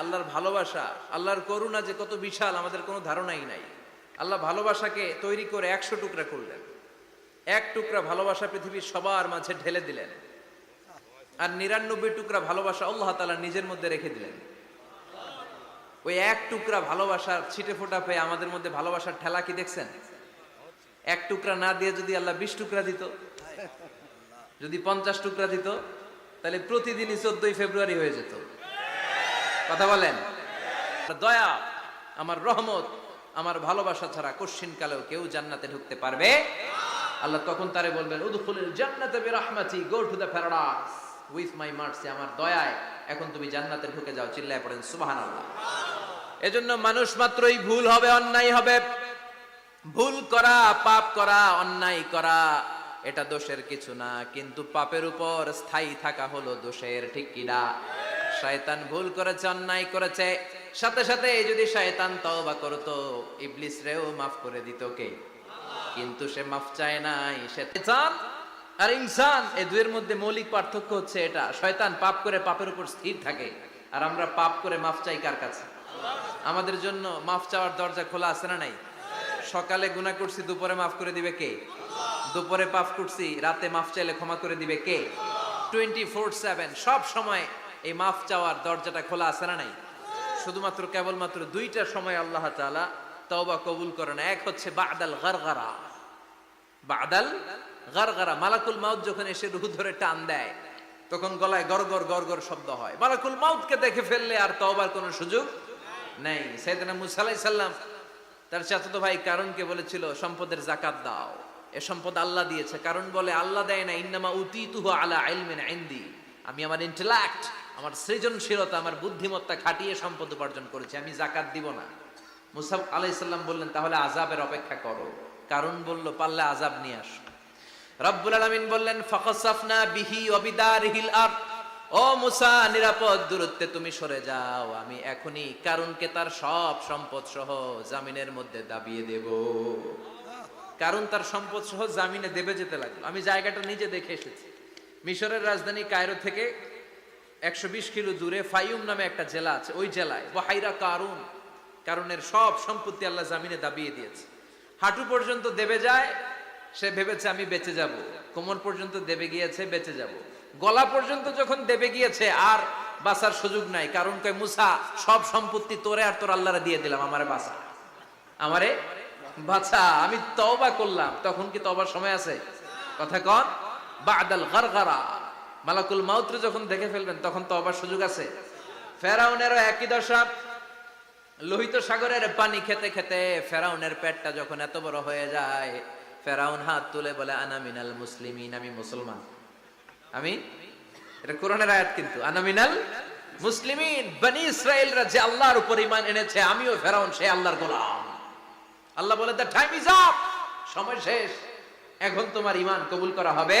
আল্লাহর ভালোবাসা, আল্লাহর করুণা যে কত বিশাল, আমাদের কোনো ধারণাই নাই। আল্লাহ ভালোবাসাকে তৈরি করে একশো টুকরা করলেন। এক টুকরা ভালোবাসা পৃথিবীর সবার মাঝে ঢেলে দিলেন। আর নিরানব্বই টুকরা ভালোবাসা আল্লাহ তালা নিজের মধ্যে রেখে দিলেন। ওই এক টুকরা ভালোবাসার ছিটে ফোটা পেয়ে আমাদের মধ্যে ভালোবাসার ঠেলা কি দেখছেন? এক টুকরা না দিয়ে যদি আল্লাহ বিশ টুকরা দিত, যদি পঞ্চাশ টুকরা দিত, তাহলে প্রতিদিনই চোদ্দই ফেব্রুয়ারি হয়ে যেত। কথা বলেন। দয়া, আমার রহমত, আমার ভালোবাসা ছাড়া কশ্চিন কালেও কেউ জান্নাতে ঢুকতে পারবে? আল্লাহ তখন তারে বলবেন, উদখুলিল জান্নাতে বিরাহমাতি, go to the paradise, with my mercy, আমার দয়ায় এখন তুমি জান্নাতে ঢুকে যাও। চিল্লায় পড়েন, সুবহানাল্লাহ। এজন্য মানুষ মাত্রই ভুল হবে, অন্যায় হবে। ভুল করা, পাপ করা, অন্যায় করা, এটা দোষের কিছু না, কিন্তু পাপের উপর স্থায়ী থাকা হলো দোষের, ঠিক কিনা শয়তান ভুল করেছে, অন্যায় করেছে। সাথে সাথে যদি শয়তান তওবা করতো, ইবলিস রেও মাফ করে দিত কে? কিন্তু সে মাফ চায় নাই, সে শয়তান আর ইনসান, এই দুয়ের মধ্যে মৌলিক পার্থক্য হচ্ছে এটা। শয়তান পাপ করে পাপের উপর স্থির থাকে। আর আমরা পাপ করে মাফ চাই কার কাছে? আমাদের জন্য মাফ চাওয়ার দরজা খোলা আছে না নাই? সকালে গুনাহ করছি, দুপুরে মাফ করে দিবে কে? দুপুরে পাপ করছি, রাতে মাফ চাইলে ক্ষমা করে দিবে কে? টোয়েন্টি ফোর সেভেন, সব সময় এই মাফ চাওয়ার দরজাটা খোলা আছে না নাই? শুধুমাত্র কেবলমাত্র দুইটা সময় আল্লাহ তাআলা তওবা কবুল করেন। এক হচ্ছে বাদাল গারগারা। বাদাল গারগারা। মালাকুল মাউত যখন এসে রুহু ধরে টান দেয়, তখন গলায় গরগর গরগর শব্দ হয়। মালাকুল মাউতকে দেখে ফেললে আর তওবার কোনো সুযোগ নেই। সাইয়েদনা মুসা আলাইহিস সালাম তার চাচাতো ভাই কারণকে বলেছিল, সম্পদের জাকাত দাও। এ সম্পদ আল্লাহ দিয়েছে। কারণ বলে, আল্লাহ দেয় না, ইন্নামা উতিতুহু আলা ইলমিন ইনদি। আমি আমার ইন্টেলেক্ট আমার সৃজনশীলতা, আমার বুদ্ধিমত্তা খাটিয়ে সম্পদ উপার্জন করেছি, আমি জাকাত দিব না। মুসাফ আলাইসাল্লাম বললেন, তাহলে আজাবের অপেক্ষা করো। কারণ বলল, পারলে আজাব নিয়ে আসো। রব্বুল আলামিন বললেন ফাকাসাফনা বিহি ওয়া বিদারিহিল আরদ। ও মুসা, নিরাপদ দূরত্বে তুমি সরে যাও, আমি এখনই কারণকে তার সব সম্পদ সহ জামিনের মধ্যে দাবিয়ে দেব। কারণ তার সম্পদ সহ জামিনে দেবে যেতে লাগল। আমি জায়গাটা নিজে দেখে এসেছি। মিশরের রাজধানী কায়রো থেকে একশো বিশ কিলো দূরে ফাইউম নামে একটা জেলা আছে, ওই জেলায় ওয়াহাইরা কারুন কারণের সব সম্পত্তি আল্লাহ জামিনে দাবিয়ে দিয়েছে। হাঁটু পর্যন্ত দেবে যায়, সে ভেবেছে আমি বেঁচে যাব। কোমর পর্যন্ত দেবে গিয়েছে, বেঁচে যাব। গলা পর্যন্ত যখন দেবে গিয়েছে, আর বাঁচার সুযোগ নাই। কারণ কয়, মুসা, সব সম্পত্তি তোরে আর তোর আল্লাহরে দিয়ে দিলাম, আমারে বাঁচা। আমারে বাছা আমি তওবা করলাম। তখন কি তবার সময় আছে? কথা কন? বাদাল গারগারা। মালাকুল মাউত্র যখন দেখে ফেলবেন, তখন তওবার সুযোগ আছে। ফেরাউনেরও একই দশা। লোহিত সাগরের পানি খেতে খেতে ফেরাউনের পেটটা যখন এত বড় হয়ে যায়, ফেরাউন হাত তুলে বলে, আনা মিনাল মুসলিমিন, আমি মুসলমান। আমি? এটা কোরআনের আয়াত কিন্তু। আনা মিনাল মুসলিমিন, বনি ইসরায়েলরা যে আল্লাহর উপর ইমান এনেছে, আমিও ফেরাউন, সে আল্লাহর গোলাম। আল্লাহ বলে দ্য টাইম ইজ আপ সময় শেষ। এখন তোমার ইমান কবুল করা হবে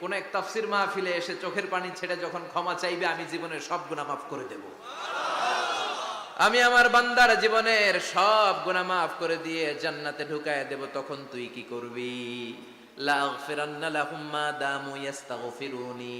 কোন এক তাফসির মাহফিলে এসে চোখের পানি ছেড়ে যখন ক্ষমা চাইবে, আমি জীবনের সব গুণা মাফ করে দেব। আমি আমার বান্দার জীবনের সব গুণা মাফ করে দিয়ে জান্নাতে ঢুকায় দেব, তখন তুই কি করবি? লা আগফিরান্না দামু ইস্তাগফিরুনি